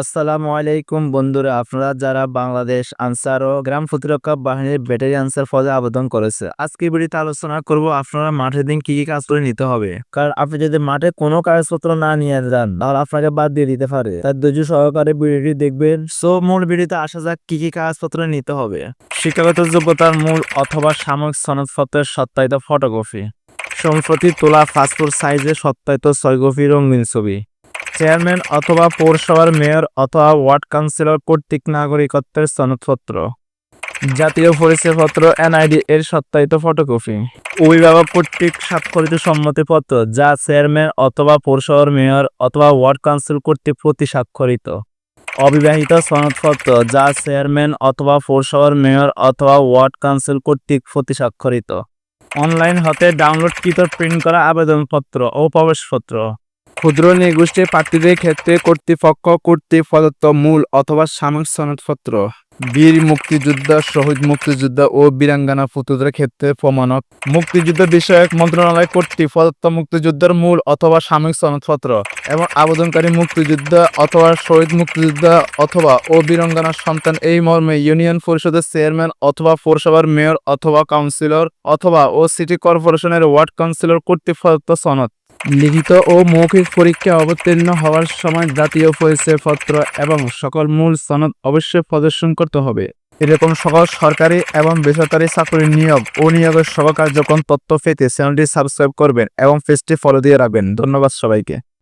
আসসালামু আলাইকুম বন্ধুরা, আপনারা যারা বাংলাদেশ আনসার ও গ্রাম প্রতিরক্ষা বাহিনীর ব্যাটারি আনসার পদে আবেদন করেছে, আজকে ভিডিওতে আলোচনা করব আপনারা মাঠের দিন কি কি কাজ করে নিতে হবে। কারণ আপনি যদি মাঠে কোনো কাগজপত্র না নিয়ে যান, তাহলে আপনাকে বাদ দিয়ে দিতে পারে। তার ধৈর্য সহকারে ভিডিওটি দেখবেন। সো, মূল ভিডিওতে আসা যাক কি কি কাগজপত্র নিতে হবে। শিক্ষাগত যোগ্যতার মূল অথবা সাময়িক সনদপত্রের সত্যায়িত ফটোকপি। সম্প্রতি তোলা, পাসপোর্ট সাইজে সত্যায়িত ছয় কপি রঙিন ছবি। চেয়ারম্যান অথবা পৌরসভার মেয়র অথবা ওয়ার্ড কাউন্সিলর কর্তৃক নাগরিকত্বের সনদপত্র। জাতীয় পরিচয়পত্র, এনআইডি এর সত্যায়িত ফটোকপি। অভিভাবক কর্তৃক স্বাক্ষরিত সম্মতিপত্র, যা চেয়ারম্যান অথবা পৌরসভার মেয়র অথবা ওয়ার্ড কাউন্সিল কর্তৃক প্রতি স্বাক্ষরিত। অবিবাহিত সনদপত্র, যা চেয়ারম্যান অথবা পৌরসভার মেয়র অথবা ওয়ার্ড কাউন্সিল কর্তৃক প্রতি স্বাক্ষরিত। অনলাইন হতে ডাউনলোডকৃত প্রিন্ট করা আবেদনপত্র ও প্রবেশপত্র। ক্ষুদ্র নিগোষ্ঠী প্রার্থীদের ক্ষেত্রে কর্তৃপক্ষ কর্তৃক প্রদত্ত মূল অথবা সাময়িক সনদপত্র। বীর মুক্তিযোদ্ধা, শহীদ মুক্তিযোদ্ধা ও বীরাঙ্গনা পুত্রদের ক্ষেত্রে প্রমাণক। মুক্তিযুদ্ধ বিষয়ক মন্ত্রণালয় কর্তৃক প্রদত্ত মুক্তিযুদ্ধের মূল অথবা সাময়িক সনদপত্র এবং আবেদনকারী মুক্তিযোদ্ধা অথবা শহীদ মুক্তিযোদ্ধা অথবা ও বীরাঙ্গনার সন্তান এই মর্মে ইউনিয়ন পরিষদের চেয়ারম্যান অথবা পৌরসভার মেয়র অথবা কাউন্সিলর অথবা ও সিটি কর্পোরেশনের ওয়ার্ড কাউন্সিলর কর্তৃক প্রদত্ত সনদ। লিখিত ও মৌখিক পরীক্ষা অবতীর্ণ হওয়ার সময় জাতীয় পরিচয় পত্র এবং সকল মূল সনদ অবশ্যই প্রদর্শন করতে হবে। এরকম সকল সরকারি এবং বেসরকারি চাকরির নিয়োগ ও নিয়োগের সকল কার্যক্রম তথ্য পেতে চ্যানেলটি সাবস্ক্রাইব করবেন এবং পেজটি ফলো দিয়ে রাখবেন। ধন্যবাদ সবাইকে।